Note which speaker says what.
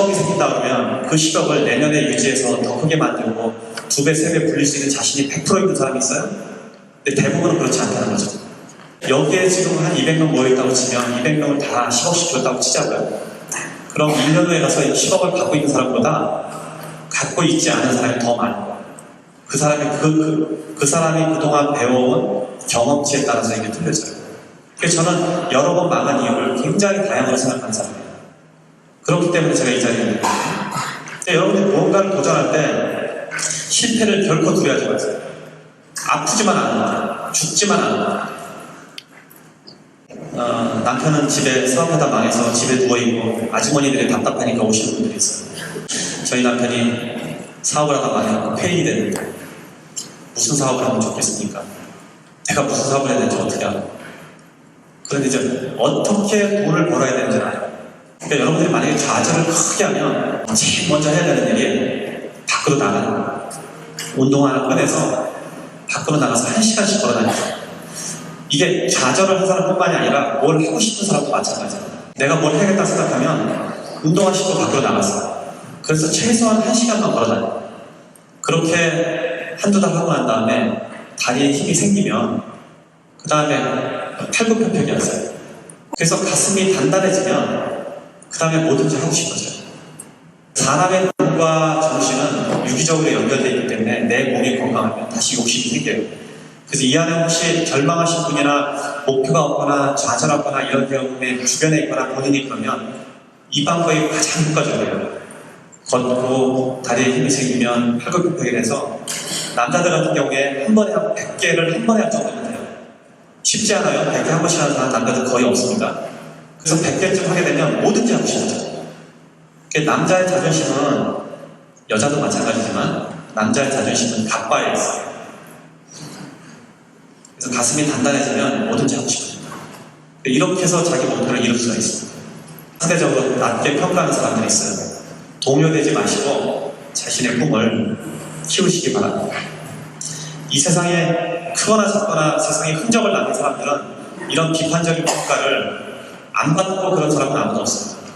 Speaker 1: 10억이 생긴다 그러면 그 10억을 내년에 유지해서 더 크게 만들고 두 배, 세 배 불릴 수 있는 자신이 100% 있는 사람이 있어요? 근데 대부분은 그렇지 않다는 거죠. 여기에 지금 한 200명 모여있다고 치면 200명을 다 10억씩 줬다고 치자고요. 그럼 1년 후에 가서 10억을 갖고 있는 사람보다 갖고 있지 않은 사람이 더 많아요. 그 사람이 그, 그, 그 사람이 그동안 배워온 경험치에 따라서 이게 틀려져요. 그래서 저는 여러 번 망한 이유를 굉장히 다양하게 생각하는 사람이에요. 그렇기 때문에 제가 이 자리에 있는 거예요. 근데 여러분들이 무언가를 도전할 때 실패를 결코 두려워하지 마세요. 아프지만 않는다. 죽지만 않는다. 어, 남편은 집에 사업하다 망해서 집에 누워있고 아주머니들이 답답하니까 오시는 분들이 있어요. 저희 남편이 사업을 하다 망해갖고 폐인이 됐는데 무슨 사업을 하면 좋겠습니까? 내가 무슨 사업을 해야 되는지 어떻게 알아? 그런데 이제 어떻게 돈을 벌어야 되는지 알아요. 그러니까 여러분들이 만약에 좌절을 크게 하면 제일 먼저 해야 되는 일이 밖으로 나가는 거예요. 운동 하나 꺼내서 밖으로 나가서 한 시간씩 걸어다니죠. 이게 좌절을 한 사람뿐만이 아니라 뭘 하고 싶은 사람도 마찬가지예요. 내가 뭘 해야겠다 생각하면 운동하시고 밖으로 나갔어. 그래서 최소한 한 시간만 걸어다녀. 그렇게 한두 달 하고 난 다음에 다리에 힘이 생기면 그 다음에 팔굽혀펴기 하세요. 그래서 가슴이 단단해지면 그 다음에 뭐든지 하고 싶어져요. 사람의 몸과 정신은 유기적으로 연결되어 있기 때문에 내 몸이 건강하면 다시 욕심이 생겨요. 그래서 이 안에 혹시 절망하신 분이나 목표가 없거나 좌절하거나 이런 경우에 주변에 있거나 본인이 그러면 이 방법이 가장 효과적이에요. 걷고 다리에 힘이 생기면 팔굽혀펴기를 해서 남자들 같은 경우에 한 번에 한 100개를 한 번에 할 정도면 돼요. 쉽지 않아요. 100개 한 번씩 하는 사람 남자들 거의 없습니다. 그래서 100개쯤 하게 되면 뭐든지 하고. 그러니까 남자의 자존심은 여자도 마찬가지지만 남자의 자존심은 갑바에 있어요. 그래서 가슴이 단단해지면 뭐든지 하고 싶어요. 이렇게 해서 자기 목표를 이룰 수가 있습니다. 상대적으로 낮게 평가하는 사람들이 있어요. 동요되지 마시고 자신의 꿈을 키우시기 바랍니다. 이 세상에 크거나 작거나 세상에 흔적을 남긴 사람들은 이런 비판적인 평가를 안 받고 그런 사람은 아무도 없습니다.